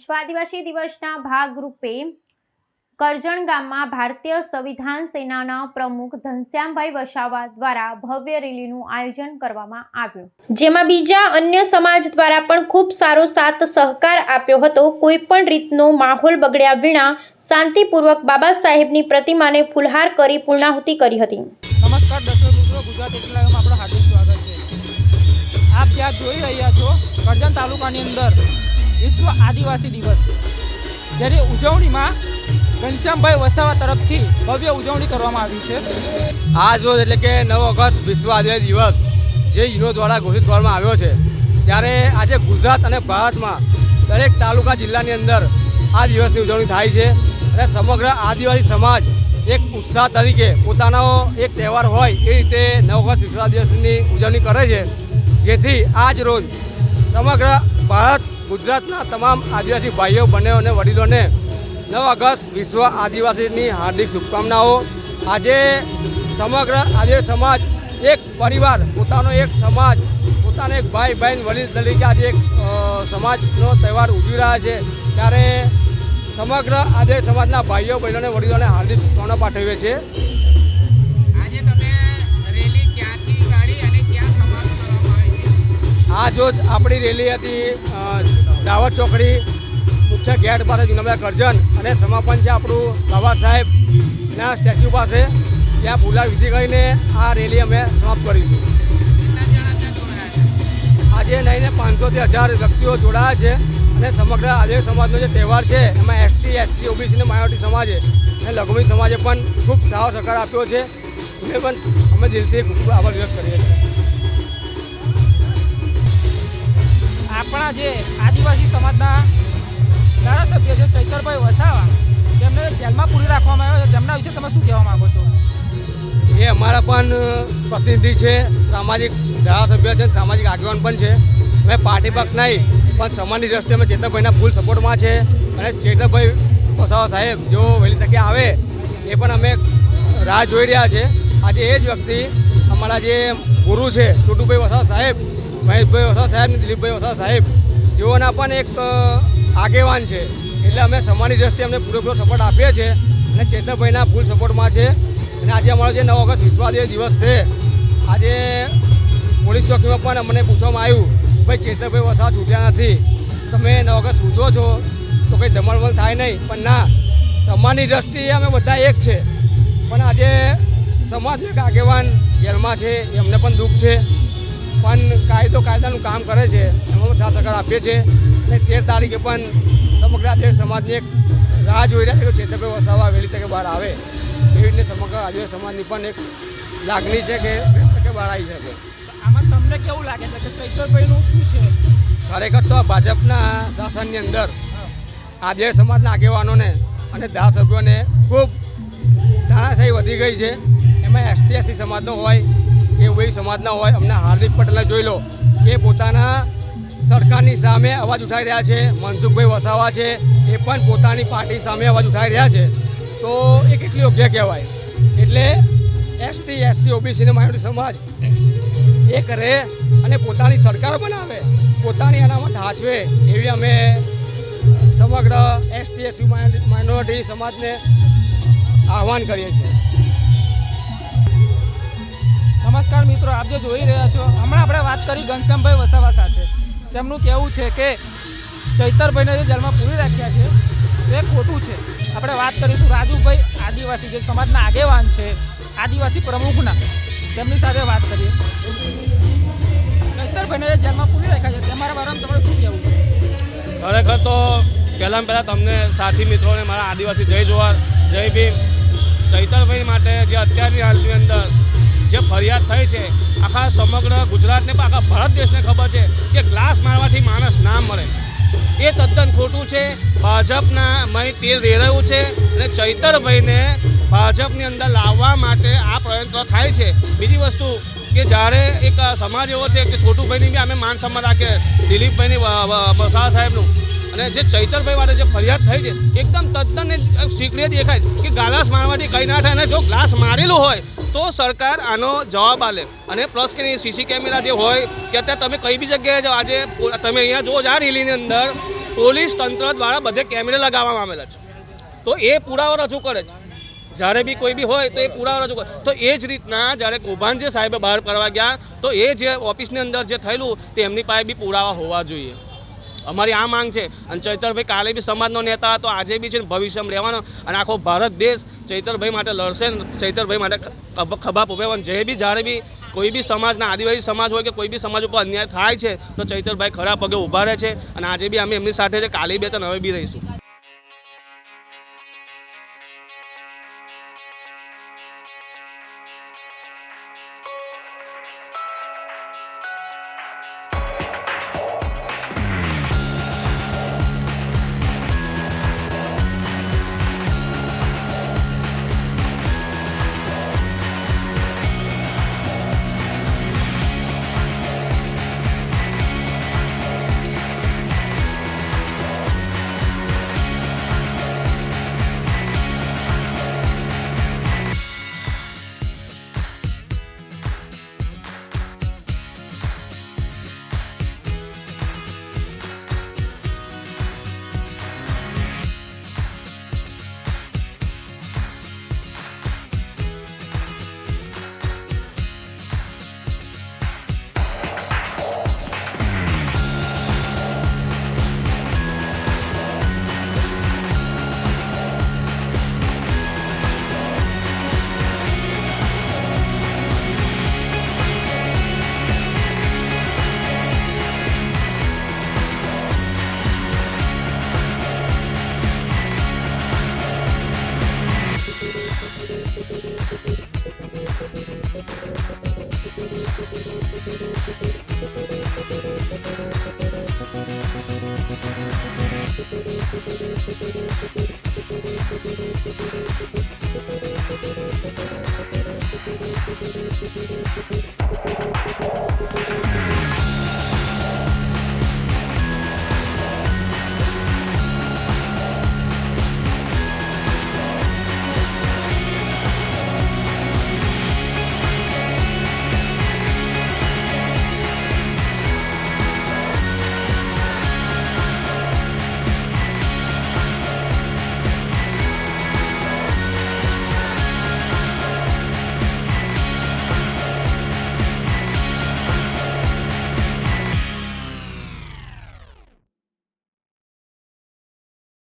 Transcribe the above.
વિશ્વ આદિવાસી દિવસના ભાગરૂપે કરજણ ગામમાં ભારતીય સંવિધાન સેનાના પ્રમુખ ઘનશ્યામભાઈ વસાવા દ્વારા ભવ્ય રેલીનું આયોજન કરવામાં આવ્યું. જેમાં બીજા અન્ય સમાજ દ્વારા પણ ખૂબ સારો સાથ સહકાર આપ્યો હતો. કોઈ પણ રીતનો માહોલ બગડ્યા વિના શાંતિપૂર્વક બાબા સાહેબની પ્રતિમાને ફુલહાર કરી પૂર્ણાહુતિ કરી હતી. નમસ્કાર દર્શક મિત્રો ગુજરાત એકલામાં આપણું હાર્દિક સ્વાગત છે. આપ જ્યાં જોઈ રહ્યા છો કરજણ તાલુકાની અંદર વિશ્વ આદિવાસી દિવસ. જેની ઉજવણીમાં ઘનશ્યામભાઈ વસાવા તરફથી ભવ્ય ઉજવણી કરવામાં આવી છે. આજ રોજ એટલે કે નવ ઓગસ્ટ વિશ્વ આદિવાસી દિવસ જે યુનો દ્વારા ઘોષિત કરવામાં આવ્યો છે, ત્યારે આજે ગુજરાત અને ભારતમાં દરેક તાલુકા જિલ્લાની અંદર આ દિવસની ઉજવણી થાય છે અને સમગ્ર આદિવાસી સમાજ એક ઉત્સાહ તરીકે પોતાનો એક તહેવાર હોય એ રીતે નવ ઓગસ્ટ વિશ્વ દિવસની ઉજવણી કરે છે. જેથી આજ રોજ સમગ્ર ભારત ગુજરાતના તમામ આદિવાસી ભાઈઓ બહેનો અને વડીલોને નવ ઓગસ્ટ વિશ્વ આદિવાસીની હાર્દિક શુભકામનાઓ. આજે સમગ્ર આદિવાસી સમાજ એક પરિવાર પોતાનો એક સમાજ પોતાનો એક ભાઈ બહેન વડીલ તરીકે આજે એક સમાજનો તહેવાર ઉજવી રહ્યા છે. ત્યારે સમગ્ર આજે સમાજના ભાઈઓ બહેનોને વડીલોને હાર્દિક શુભકામના પાઠવીએ છીએ. આ જોજ આજ આપણી રેલી હતી દાવત ચોકડી મુખ્ય ગેટ પાસે જુનાગઢ કરજન અને સમાપન છે આપણું બાબા સાહેબના સ્ટેચ્યુ પાસે ત્યાં ફુલાર વિધિ કરીને આ રેલી અમે સમાપ્ત કરીશું. આજે નહીં પાંચસોથી હજાર વ્યક્તિઓ જોડાયા છે અને સમગ્ર આદિવાસી સમાજનો જે તહેવાર છે, એમાં એસટી એસસી ઓબીસી અને માયોરિટી સમાજે અને લઘુમતી સમાજે પણ ખૂબ સારો સહકાર આપ્યો છે. એને પણ અમે દિલથી ખૂબ આભાર વ્યક્ત કરીએ છીએ. આપણા જે આદિવાસી સમાજના ધારાસભ્ય છે ચૈતરભાઈ વસાવા, તેમને જેલમાં પૂરી રાખવામાં આવ્યો છે. તેમના વિશે તમે શું કહેવા માંગો છો? એ અમારા પણ પ્રતિનિધિ છે, સામાજિક ધારાસભ્ય છે, સામાજિક આગેવાન પણ છે. અમે પાર્ટી પક્ષ નહીં, પણ સમાજની દ્રષ્ટિએ અમે ચેતરભાઈના ફૂલ સપોર્ટમાં છે. અને ચેતરભાઈ વસાવા સાહેબ જો વહેલી તકે આવે, એ પણ અમે રાહ જોઈ રહ્યા છે. આજે એ જ વ્યક્તિ અમારા જે ગુરુ છે, છોટુભાઈ વસાવા સાહેબ મહેશભાઈ ઓછા સાહેબ અને દિલીપભાઈ વસાવા સાહેબ જેઓના પણ એક આગેવાન છે. એટલે અમે સમાજની દ્રષ્ટિએ અમને પૂરેપૂરો સપોર્ટ આપીએ છીએ અને ચેતનભાઈના ફૂલ સપોર્ટમાં છે. અને આજે અમારો જે નવ ઓગસ્ટ વિશ્વ દિવસ છે, આજે પોલીસ ચોકીમાં પણ અમને પૂછવામાં આવ્યું, ભાઈ ચેતરભાઈ વસાવા છૂટ્યા નથી. તમે નવ ઓગસ્ટ સૂચો છો, તો કંઈ ધમણવલ થાય નહીં. પણ ના, સમાજની દ્રષ્ટિએ અમે બધા એક છે. પણ આજે સમાજનો એક આગેવાન જેલમાં છે એ અમને પણ દુઃખ છે. પણ કાયદો કાયદાનું કામ કરે છે એમાં સાથ સહકાર આપીએ છીએ અને તેર તારીખે પણ સમગ્ર આદિવાસી સમાજની એક રાહ જોઈ રહ્યા છે કે છેતરભાઈ વસાવા વહેલી તકે બહાર આવે. એવી રીતે સમગ્ર આદિવાસી સમાજની પણ એક લાગણી છે કે તકે બહાર આવી શકે. આમાં તમને કેવું લાગે છે કે ચૈતરભાઈનું શું છે? ખરેખર તો ભાજપના શાસનની અંદર આદિવાસી સમાજના આગેવાનોને અને ધારાસભ્યોને ખૂબ તાનાશાહી વધી ગઈ છે. એમાં એસટી એસટી સમાજનો હોય કે ઓબી સમાજના હોય, અમને હાર્દિક પટેલને જોઈ લો. એ પોતાના સરકારની સામે અવાજ ઉઠાવી રહ્યા છે. મનસુખભાઈ વસાવા છે. એ પણ પોતાની પાર્ટી સામે અવાજ ઉઠાવી રહ્યા છે. તો એ કેટલી યોગ્ય કહેવાય? એટલે એસટી એસટી ઓબીસી અને માઇનોરિટી સમાજ એ કરે અને પોતાની સરકાર બનાવે. પોતાની અનામત હાચવે. એવી અમે સમગ્ર એસટી એસટી માઇનોરિટી સમાજને આહવાન કરીએ છીએ. નમસ્કાર મિત્રો, આપ જે જોઈ રહ્યા છો, હમણાં આપણે વાત કરી ઘનશ્યામભાઈ વસાવા સાથે. તેમનું કહેવું છે કે ચૈતરભાઈને જે જેલમાં પૂરી રાખ્યા છે, એ ખોટું છે. આપણે વાત કરીશું રાજુભાઈ આદિવાસી, જે સમાજના આગેવાન છે, આદિવાસી પ્રમુખના. તેમની સાથે વાત કરીએ. ચૈતરભાઈને જે જેલમાં પૂરી રાખ્યા છે, તમારા બારામાં તમારે શું કહેવું ખરેખર તો પહેલાં પહેલાં તમને સાથી મિત્રોને મારા આદિવાસી જય જોહાર જય ભીમ. ચૈતરભાઈ માટે જે અત્યારની હાલની અંદર જે ફરિયાદ થઈ છે, આખા સમગ્ર ગુજરાતને પણ આખા ભારત દેશને ખબર છે કે ગ્લાસ મારવાથી માણસ ના મળે એ તદ્દન ખોટું છે. ભાજપના મય તેલ રેડાયું છે અને ચૈતરભાઈને ભાજપની અંદર લાવવા માટે આ પ્રયત્ન થાય છે. બીજી વસ્તુ કે જ્યારે એક સમાજ એવો છે કે છોટુભાઈની બી અમે માન સન્માન રાખીએ, દિલીપભાઈની વ- સાહેબનું. અને જે ચૈતરભાઈ માટે જે ફરિયાદ થઈ છે, એકદમ તદ્દન સીકડે દેખાય કે ગાલાસ મારવાથી કંઈ ના થાય અને જો ગ્લાસ મારેલું હોય, તો સરકાર આનો જવાબ આલે. અને પ્લસ કે સીસી કેમેરા જે હોય, કે અત્યારે તમે કઈ બી જગ્યાએ જાઓ, આજે તમે અહીંયા જો જા રેલીની અંદર પોલીસ તંત્ર દ્વારા બધે કેમેરા લગાવવામાં આવેલા છે. તો એ પુરાવો રજૂ કરે છે. જ્યારે બી કોઈ બી હોય, તો એ પુરાવો રજૂ કરે. તો એ જ રીતના જ્યારે કૌભાંડ જે સાહેબે બહાર કરવા ગયા, તો એ જે ઓફિસની અંદર જે થયેલું તે એમની પાસે બી પુરાવા હોવા જોઈએ. અમારી આ માંગ છે. અને ચૈતરભાઈ કાલે બી સમાજનો નેતા હતો, આજે બી છે ભવિષ્યમાં રહેવાનો. અને આખો ભારત દેશ ચૈતરભાઈ માટે લડશે ને ચૈતરભાઈ માટે ખભ- પુભેવાનો જે બી જ્યારે બી કોઈ બી સમાજના આદિવાસી સમાજ હોય કે કોઈ બી સમાજ ઉપર અન્યાય થાય છે, તો ચૈતરભાઈ ખરા પગે ઊભા રહે છે. અને આજે બી અમે એમની સાથે છે, કાલે બી હતા હવે બી રહીશું. Thank you.